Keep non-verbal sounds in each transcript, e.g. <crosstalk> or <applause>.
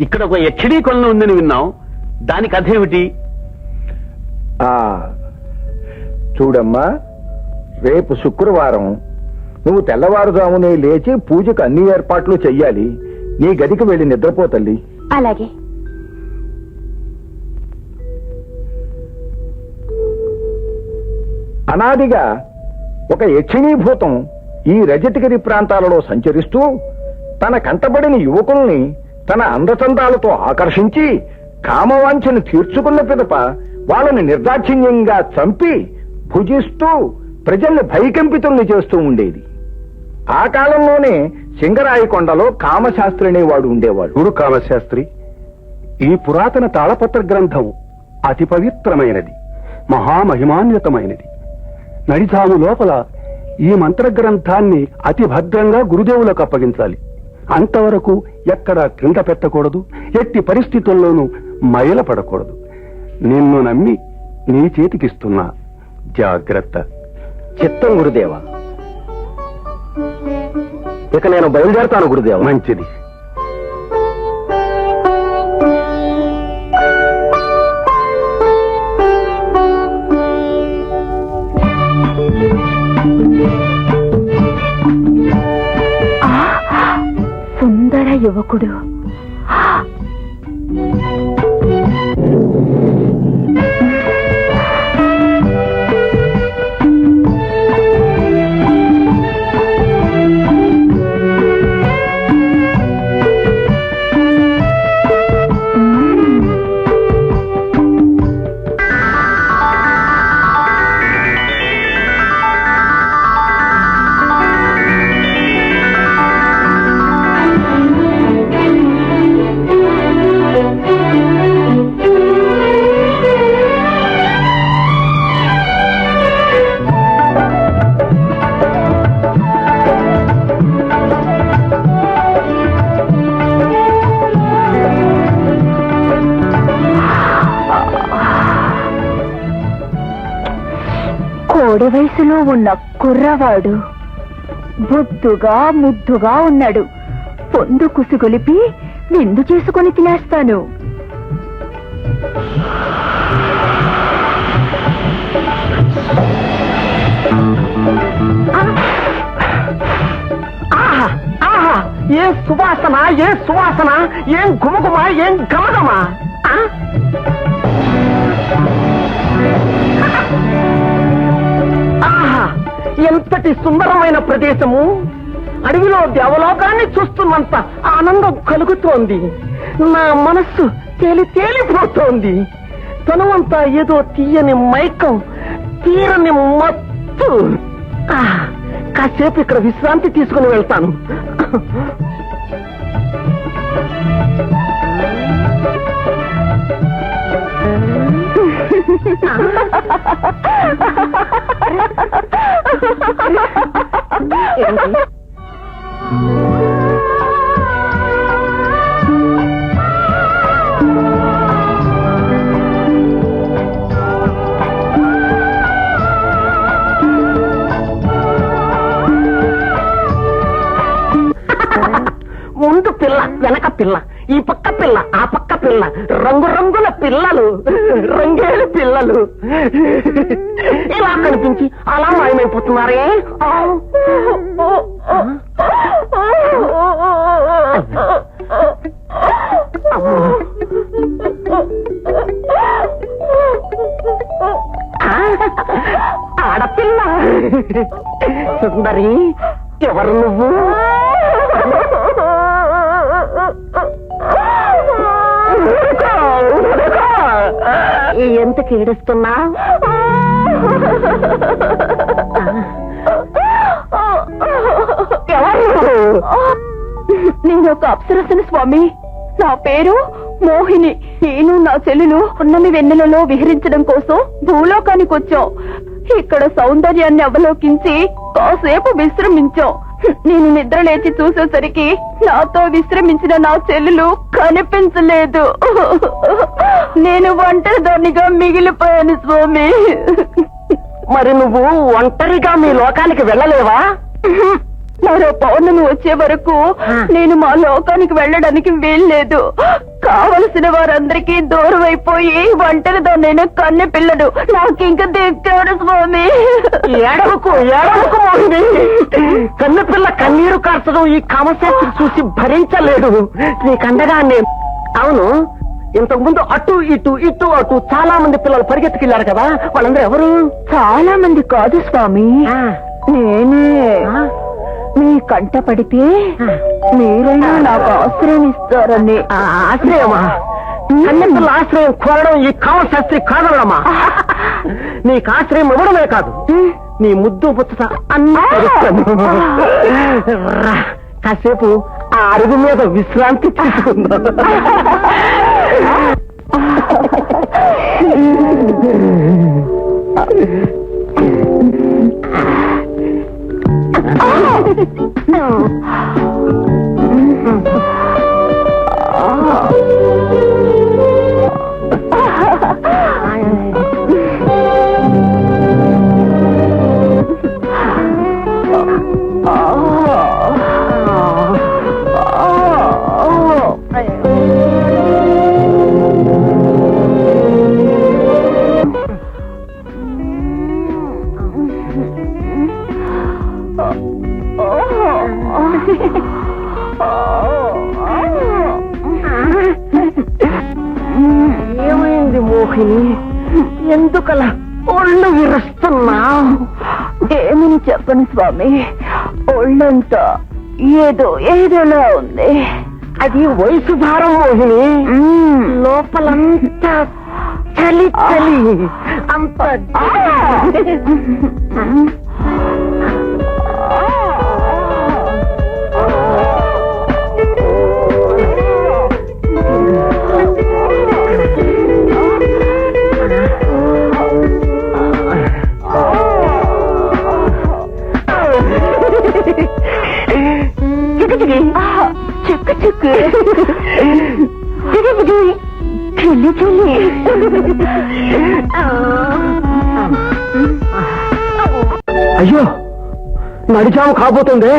ఇక్కడ ఒక యక్షిణీ కొలను ఉందని విన్నాం. దాని కథ ఏమిటి? ఆ చూడమ్మా రేపు శుక్రవారం నువ్వు తెల్లవారుజామునే లేచి పూజకు అన్ని ఏర్పాట్లు చెయ్యాలి. నీ గదికి వెళ్ళి నిద్రపో తల్లి. అలాగే. అనాదిగా ఒక యక్షిణీభూతం ఈ రజతగిరి ప్రాంతాలలో సంచరిస్తూ తన కంటబడిన యువకుల్ని తన అందచందాలతో ఆకర్షించి కామవాంఛను తీర్చుకున్న పిదప వాళ్ళని నిర్దాక్షిణ్యంగా చంపి భుజిస్తూ ప్రజల్ని భయకంపితుల్ని చేస్తూ ఉండేది. ఆ కాలంలోనే సింగరాయకొండలో కామశాస్త్రి అనేవాడు ఉండేవాడు. గురు కామశాస్త్రి? ఈ పురాతన తాళపత్ర గ్రంథం అతి పవిత్రమైనది మహామహిమాన్వితమైనది. నడిజాము లోపల ఈ మంత్ర గ్రంథాన్ని అతి భద్రంగా గురుదేవులకు అప్పగించాలి. అంతవరకు ఎక్కడా క్రింద పెట్టకూడదు ఎట్టి పరిస్థితుల్లోనూ మైల పడకూడదు నిన్ను నమ్మి నీ చేతికిస్తున్నా. జాగ్రత్త. చిత్తం గురుదేవ. ఇక నేను బయలుదేరతాను గురుదేవ. మంచిది. సుందర యువకుడు వయసులో ఉన్న కుర్రవాడు. బొద్దుగా ముద్దుగా ఉన్నాడు. పొందు కుసుగొలిపి విందు చేసుకుని తినేస్తాను. ఆహా ఆహా ఏం సువాసన ఏం సువాసన ఏం గుమగుమ ఏం గమగమా ఎంతటి సుందరమైన ప్రదేశము? అడవిలో దేవలోకాన్ని చూస్తున్నంత ఆనందం కలుగుతోంది. నా మనస్సు తేలి తేలిపోతోంది. తనువంతా ఏదో తీయని మైకం తీరని మత్తు. కాసేపు ఇక్కడ విశ్రాంతి తీసుకుని వెళ్తాను. <laughs> <laughs> ముందు పిల్ల వెనక పిల్ల. ఈ పక్క పిల్ల ఆ పక్క పిల్ల. రంగు రంగుల పిల్లలు రంగేలు పిల్లలు. ఇలా కనిపించి అలా మాయమైపోతున్నారే? ఆ, ఆడపిల్ల. సుందరి ఎవరు నువ్వు? ఎందుకు ఏడుస్తున్నా నేను ఒక అప్సరసన స్వామి. నా పేరు మోహిని. నేను నా చెల్లెలు ఉన్నమి వెన్నెలలో విహరించడం కోసం భూలోకానికి వచ్చాం ఇక్కడ సౌందర్యాన్ని అవలోకించి కాసేపు విశ్రమించాం నేను నిద్ర లేచి చూసేసరికి నాతో విశ్రమించిన నా చెల్లెలు కనిపించలేదు. నేను ఒంటరిదానిగా మిగిలిపోయాను స్వామి. మరి నువ్వు ఒంటరిగా మీ లోకానికి వెళ్ళలేవా? మరో పౌర్ణమి వచ్చే వరకు నేను మా లోకానికి వెళ్ళడానికి వీల్లేదు. కావలసిన వారందరికీ దూరం అయిపోయి ఒంటరి దాన్నైనా కన్నె పిల్లడు నాకింక దిక్కాడు స్వామి. ఏడవకు ఏడవకు మోహిని. కన్ను పిల్ల కన్నీరు కార్చడం ఈ కామశాస్త్రి చూసి భరించలేడు నీకండగా నేను అవును ఇంతకు ముందు అటు ఇటు ఇటు అటు చాలా మంది పిల్లలు పరిగెత్తుకెళ్ళారు కదా వాళ్ళందరూ ఎవరు? చాలా మంది కాదు స్వామి. నేనే. మీ కంట పడితే మీరైనా నాకు ఆశ్రయం ఇస్తారని. ఆ, ఆశ్రయమా? కన్నె పిల్ల ఆశ్రయం కోరడం ఈ కామశాస్త్రి కాదమ్మా నీకు ఆశ్రయం ఇవ్వడమే కాదు. నీ ముద్దు పుచ్చట అన్ని కాసేపు ఆ అరుగు మీద విశ్రాంతి తీసుకుందాం. విరుస్తున్నావు ఏమని చెప్పను స్వామి ఒళ్ళంతా ఏదో ఏదోలా ఉంది. అది వయసు భారం మోహిని. లోపలంతా చలి చలి. అంత చిక్కు చిక్కు. చెల్లి చెల్లి అయ్యో నడిచాము కాబోతుందే.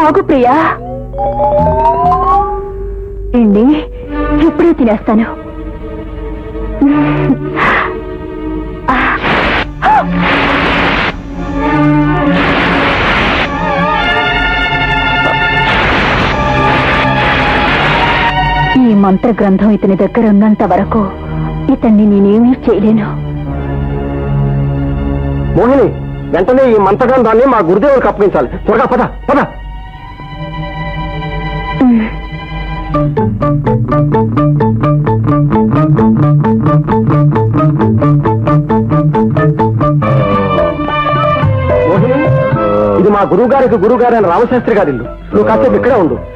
ఆగు ప్రియా. ఏండి ఇప్పుడే తినేస్తాను. మంత్రగ్రంథం మంత్ర గ్రంథం ఇతని దగ్గర ఉన్నంత వరకు ఇతన్ని నేనేమీ చేయలేను. మోహిని వెంటనే ఈ మంత్రగ్రంథాన్ని మా గురుదేవులకు అప్పగించాలి. త్వరగా పద పద. ఇది మా గురువు గారికి గురువు గారైన రామశాస్త్రి గారి ఇల్లు. నువ్వు కాసేపు ఇక్కడే ఉండు.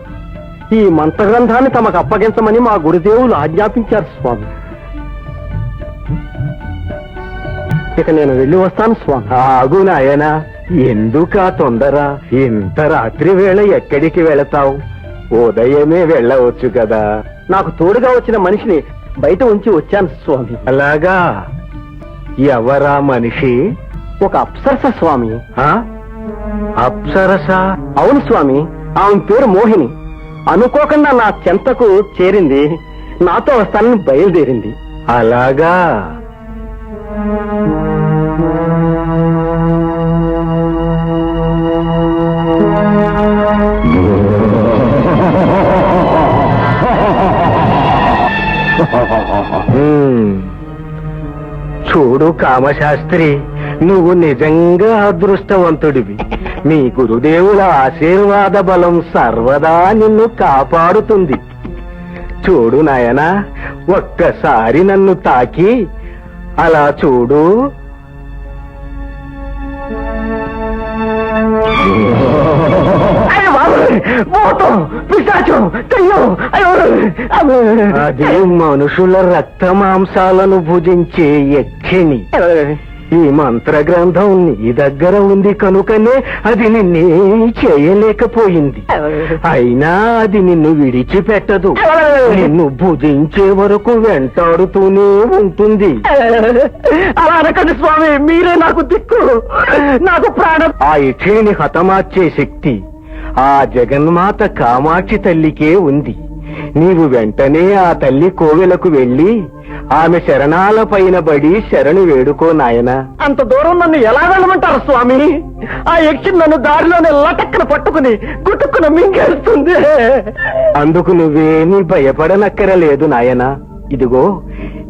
ఈ మంత్రగ్రంథాన్ని తమకు అప్పగించమని మా గురుదేవులు ఆజ్ఞాపించారు స్వామి. ఇక నేను వెళ్ళి వస్తాను స్వామి. ఆగు నాయనా ఎందుకా తొందర? ఇంత రాత్రి వేళ ఎక్కడికి వెళతావు? ఉదయమే వెళ్ళవచ్చు కదా. నాకు తోడుగా వచ్చిన మనిషిని బయట ఉంచి వచ్చాను స్వామి. అలాగా? ఎవరా మనిషి? ఒక అప్సరస స్వామి. ఆ? అప్సరస? అవును స్వామి. ఆమె పేరు మోహిని. అనుకోకుండా నా చెంతకు చేరింది. నాతో వస్తానని బయలుదేరింది. అలాగా. <laughs> చూడు కామశాస్త్రి నువ్వు నిజంగా అదృష్టవంతుడివి. మీ గురుదేవుల ఆశీర్వాద బలం సర్వదా నిన్ను కాపాడుతుంది. చూడు నాయనా ఒక్కసారి నన్ను తాకి అలా చూడు! అది మనుషుల రక్త మాంసాలను భుజించే యక్షిణి. ఈ మంత్ర గ్రంథం నీ దగ్గర ఉంది కనుకనే అది నిన్నే చేయలేకపోయింది. అయినా అది నిన్ను విడిచిపెట్టదు. నిన్ను భుజించే వరకు వెంటాడుతూనే ఉంటుంది. అలా అనకండి స్వామి మీరే నాకు దిక్కు. నాకు ప్రాణం. ఆ యక్షిని హతమార్చే శక్తి ఆ జగన్మాత కామాక్షి తల్లికే ఉంది. నీవు వెంటనే ఆ తల్లి కోవెలకు వెళ్ళి ఆమె శరణాల పైన బడి శరణు వేడుకో నాయనా. అంత దూరం నన్ను ఎలా వెళ్ళమంటారు స్వామి? ఆ యక్షి నన్ను దారిలోనే లటక్కన పట్టుకుని గుట్టుకున మింగేస్తుంది. అందుకు నువ్వేమీ భయపడనక్కరలేదు నాయనా. ఇదిగో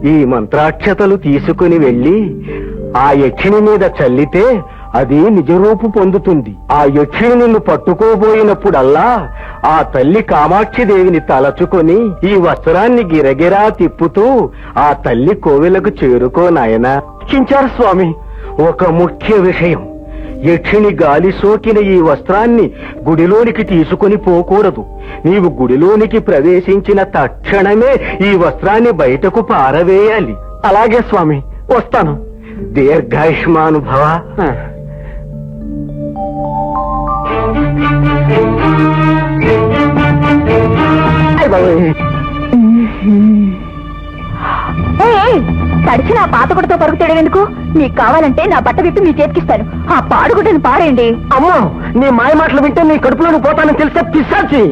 ఈ మంత్రాక్షతలు తీసుకుని వెళ్ళి ఆ యక్షిని మీద చల్లితే అది నిజరూపు పొందుతుంది. ఆ యక్షిని నిన్ను పట్టుకోబోయినప్పుడల్లా ఆ తల్లి కామాక్షి దేవిని తలచుకొని ఈ వస్త్రాన్ని గిరగిరా తిప్పుతూ ఆ తల్లి కోవెలకు చేరుకో నాయనా. చించారు స్వామి. ఒక ముఖ్య విషయం. యక్షిని గాలి సోకిన ఈ వస్త్రాన్ని గుడిలోనికి తీసుకుని పోకూడదు. నీవు గుడిలోనికి ప్రవేశించిన తక్షణమే ఈ వస్త్రాన్ని బయటకు పారవేయాలి. అలాగే స్వామి. వస్తాను. దీర్ఘాయుష్మానుభవ. అయ్ బాబోయ్. ఏయ్, తడిచి నా పాత గుడ్డతో పరుగు ఎందుకు? మీకు కావాలంటే నా బట్ట విప్పి మీ చేతికిస్తాను ఆ పాడుగుడ్డని పారేయండి. అమ్మో నీ మాయ మాటలు వింటే నీ కడుపులోకి పోతానని తెలిసే పిశాచి.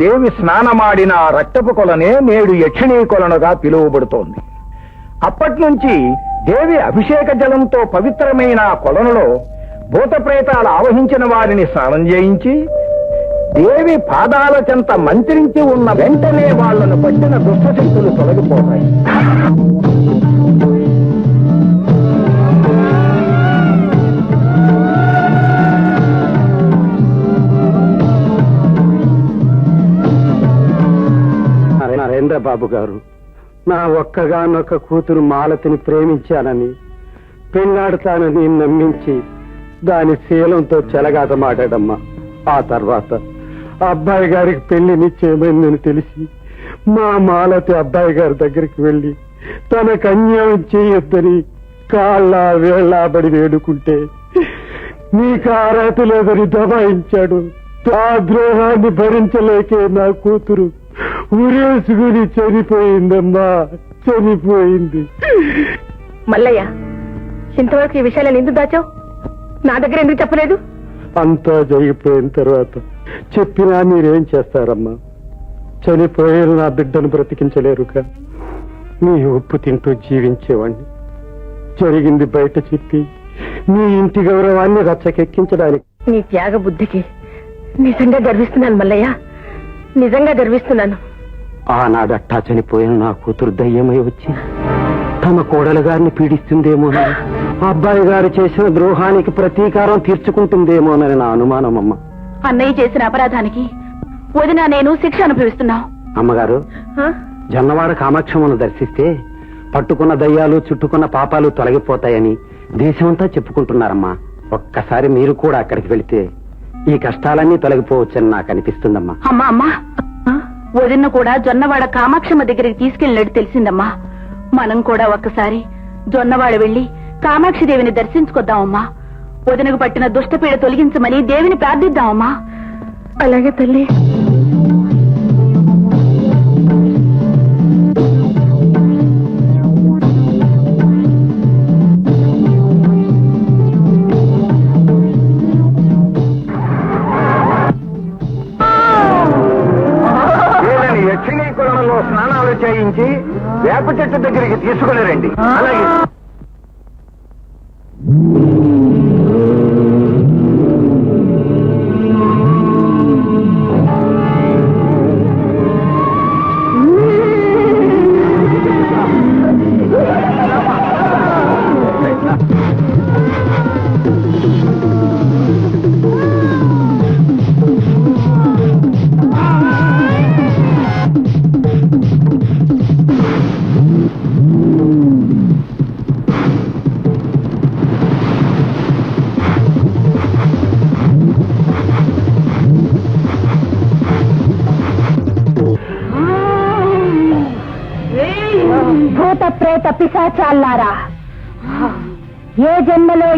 దేవి స్నానమాడిన ఆ రక్తపు కొలనే నేడు యక్షిణీ కొలనుగా పిలువబడుతోంది. అప్పట్నుంచి దేవి అభిషేక జలంతో పవిత్రమైన ఆ కొలనులో భూత ప్రేతాలు ఆవహించిన వారిని స్నానం చేయించి దేవి పాదాల చెంత మంత్రించి ఉన్న వెంటనే వాళ్ళను పట్టిన దుష్టశక్తులు తొలగిపోతాయి. బాబు గారు. నా ఒక్కగానొక్క కూతురు మాలతిని ప్రేమించానని పెళ్ళాడతానని నమ్మించి దాని శీలంతో చెలగాటమాడాడమ్మా. ఆ తర్వాత అబ్బాయి గారికి పెళ్ళి నిశ్చయమైందని తెలిసి మా మాలతి అబ్బాయి గారి దగ్గరికి వెళ్ళి తనకు అన్యాయం చేయొద్దని కాళ్ళ వేళ్ళబడి వేడుకుంటే నీకు అర్హత లేదని దబాయించాడు. ఆ ద్రోహాన్ని భరించలేకే నా కూతురు ఉరేసుకుని చనిపోయిందమ్మా చనిపోయింది మల్లయ్య ఇంతవరకు ఈ విషయాలను ఎందుకు దాచావు? నా దగ్గర ఎందుకు చెప్పలేదు? అంతా జరిగిపోయిన తర్వాత చెప్పినా మీరేం చేస్తారమ్మా? చనిపోయిన నా బిడ్డను బ్రతికించలేరుగా మీ ఉప్పు తింటూ జీవించేవాణ్ణి. జరిగింది బయట చెప్పి మీ ఇంటి గౌరవాన్ని రచ్చకెక్కించడానికి. నీ త్యాగ బుద్ధికి నిజంగా గర్విస్తున్నాను మల్లయ్య. నిజంగా గర్విస్తున్నాను. ఆనాడు అట్టా చనిపోయిన నా కూతురు దయ్యమై వచ్చి తమ కోడలు గారిని పీడిస్తుందేమోనని అబ్బాయి గారు చేసిన ద్రోహానికి ప్రతీకారం తీర్చుకుంటుందేమోనని నా అనుమానం అమ్మ అన్నయ్య చేసిన అపరాధానికి వదిన నేను శిక్ష అనుభవిస్తున్నావు. అమ్మగారు జొన్నవాడ కామాక్షమ్మను దర్శిస్తే పట్టుకున్న దయ్యాలు చుట్టుకున్న పాపాలు తొలగిపోతాయని దేశమంతా చెప్పుకుంటున్నారమ్మా. ఒక్కసారి మీరు కూడా అక్కడికి వెళితే ఈ కష్టాలన్నీ తొలగిపోవచ్చని నాకు అనిపిస్తుందమ్మా. అమ్మా అమ్మా. వదిన కూడా జొన్నవాడ కామాక్షమ్మ దగ్గరికి తీసుకెళ్ళినట్టు తెలిసిందమ్మా. మనం కూడా ఒక్కసారి జొన్నవాడ వెళ్ళి కామాక్షి దేవిని దర్శించుకొద్దామమ్మా. వదినకు పట్టిన దుష్టపీడ తొలగించమని దేవిని ప్రార్థిద్దామమ్మా. అలాగే తల్లి. తీసుకుని రండి. అలా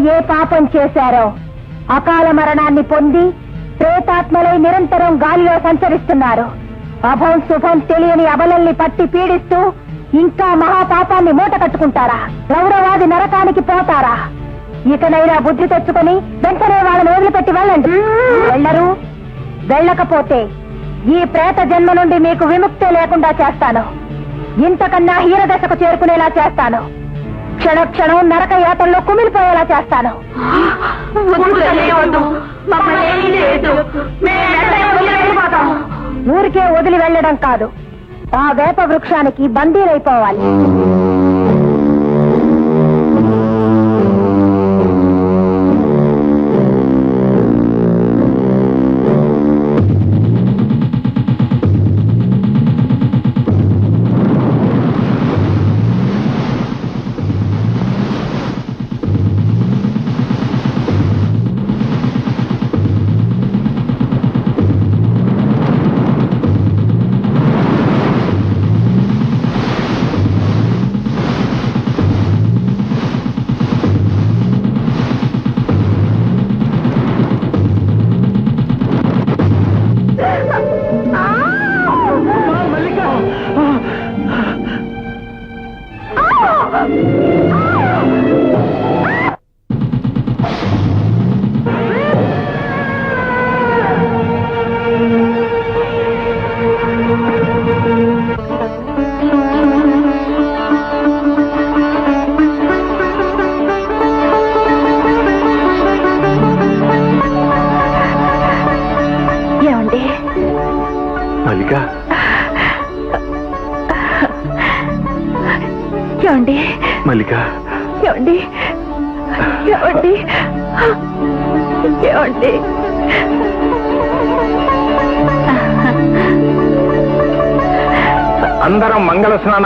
ఏ పాపం చేశారో అకాల మరణాన్ని పొంది ప్రేతాత్మలై నిరంతరం గాలిలో సంచరిస్తున్నారు. అభం శుభం తెలియని అబలల్ని పట్టి పీడిస్తూ ఇంకా మహాపాపాన్ని మూట కట్టుకుంటారా? గౌరవాది నరకానికి పోతారా? ఇకనైనా బుద్ధి తెచ్చుకొని వెంటనే వాళ్ళని వదిలిపెట్టి వెళ్ళండి. వెళ్ళరు. వెళ్ళకపోతే ఈ ప్రేత జన్మ నుండి మీకు విముక్తే లేకుండా చేస్తాను. ఇంతకన్నా హీరదశకు చేరుకునేలా చేస్తాను. క్షణ క్షణం నరక యాతల్లో కుమిలిపోయేలా చేస్తాను. ఊరికే వదిలి వెళ్ళడం కాదు. ఆ వేప వృక్షానికి బందీలైపోవాలి.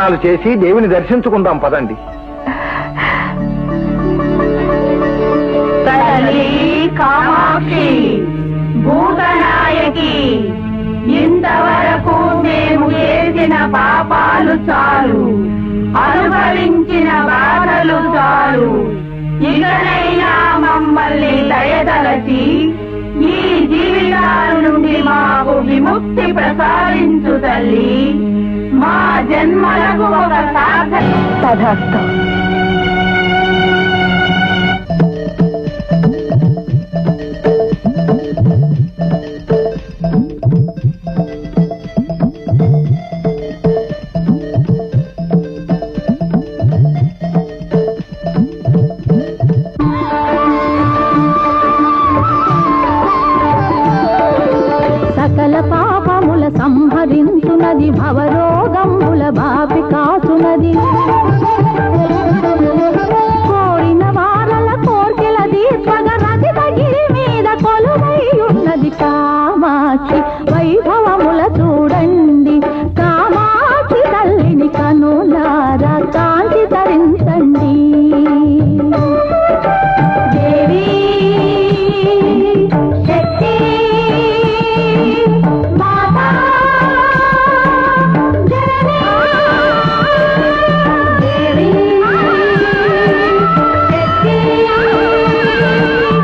స్నానాలు చేసి దేవిని దర్శించుకుందాం పదండి. కామాక్షి భూతనాయకి ఇంతవరకు మేము చేసిన పాపాలు చాలు అనుభవించిన బాధలు చాలు. ఇకనైనా మమ్మల్ని దయదలచి ఈ జీవితాల నుండి మాకు విముక్తి ప్రసాదించు తల్లి. మా తథాస్తు సంహరించునది భవ